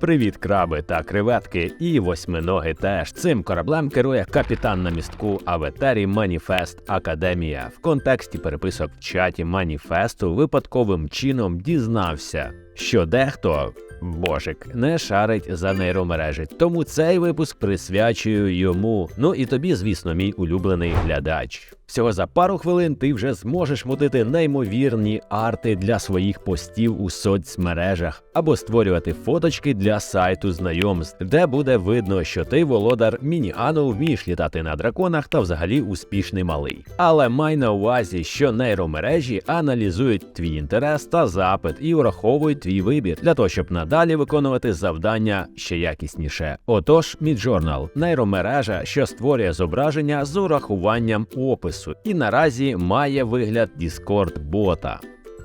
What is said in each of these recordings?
Привіт, краби та креветки, і восьминоги теж. Цим кораблем керує капітан на містку Аветері Маніфест Академія. В контексті переписок в чаті маніфесту випадковим чином дізнався, що дехто. Божик не шарить за нейромережі, тому цей випуск присвячую йому. Ну і тобі, звісно, мій улюблений глядач. Всього за пару хвилин ти вже зможеш мотити неймовірні арти для своїх постів у соцмережах або створювати фоточки для сайту знайомств, де буде видно, що ти володар мініану, вмієш літати на драконах та взагалі успішний малий. Але май на увазі, що нейромережі аналізують твій інтерес та запит і враховують твій вибір для того, щоб надалі виконувати завдання ще якісніше. Отож, Midjournal – нейромережа, що створює зображення з урахуванням опису, і наразі має вигляд Discord-бота.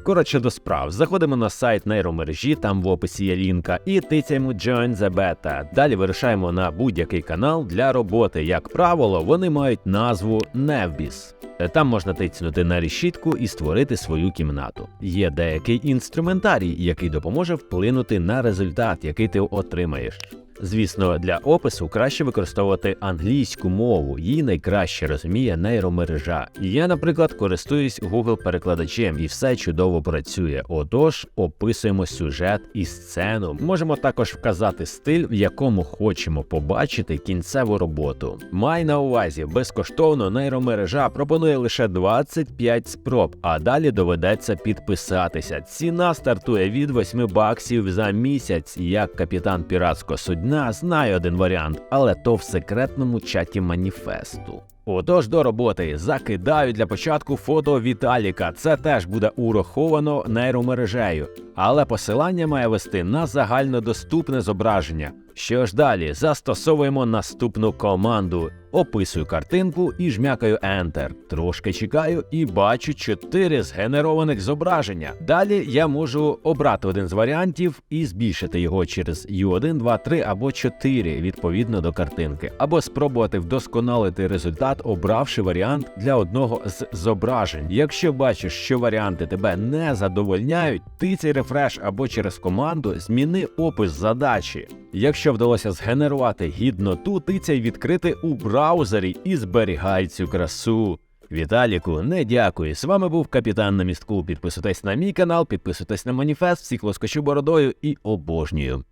Коротше до справ, заходимо на сайт нейромережі, там в описі є лінка, і тицяємо Join the Beta. Далі вирушаємо на будь-який канал для роботи. Як правило, вони мають назву Nevbis. Там можна тицнути на решітку і створити свою кімнату. Є деякий інструментарій, який допоможе вплинути на результат, який ти отримаєш. Звісно, для опису краще використовувати англійську мову, її найкраще розуміє нейромережа. Я, наприклад, користуюсь Google перекладачем і все чудово працює. Отож, описуємо сюжет і сцену. Можемо також вказати стиль, в якому хочемо побачити кінцеву роботу. Май на увазі, безкоштовно нейромережа пропонує лише 25 спроб, а далі доведеться підписатися. Ціна стартує від 8 баксів за місяць. Як капітан піратського судна знаю один варіант, але то в секретному чаті маніфесту. Отож до роботи закидаю для початку фото Віталіка. Це теж буде ураховано нейромережею, але посилання має вести на загальнодоступне зображення. Що ж далі, застосовуємо наступну команду. Описую картинку і жмякаю Enter. Трошки чекаю і бачу 4 згенерованих зображення. Далі я можу обрати один з варіантів і збільшити його через U1, 2, 3 або 4 відповідно до картинки, або спробувати вдосконалити результат, обравши варіант для одного з зображень. Якщо бачиш, що варіанти тебе не задовольняють, тицяй рефреш або через команду зміни опис задачі. Якщо вдалося згенерувати гідноту, тицяй відкрити у браузері і зберігай цю красу. Віталіку, не дякую. З вами був капітан на містку. Підписуйтесь на мій канал, підписуйтесь на маніфест, всіх лоскочу бородою і обожнюю.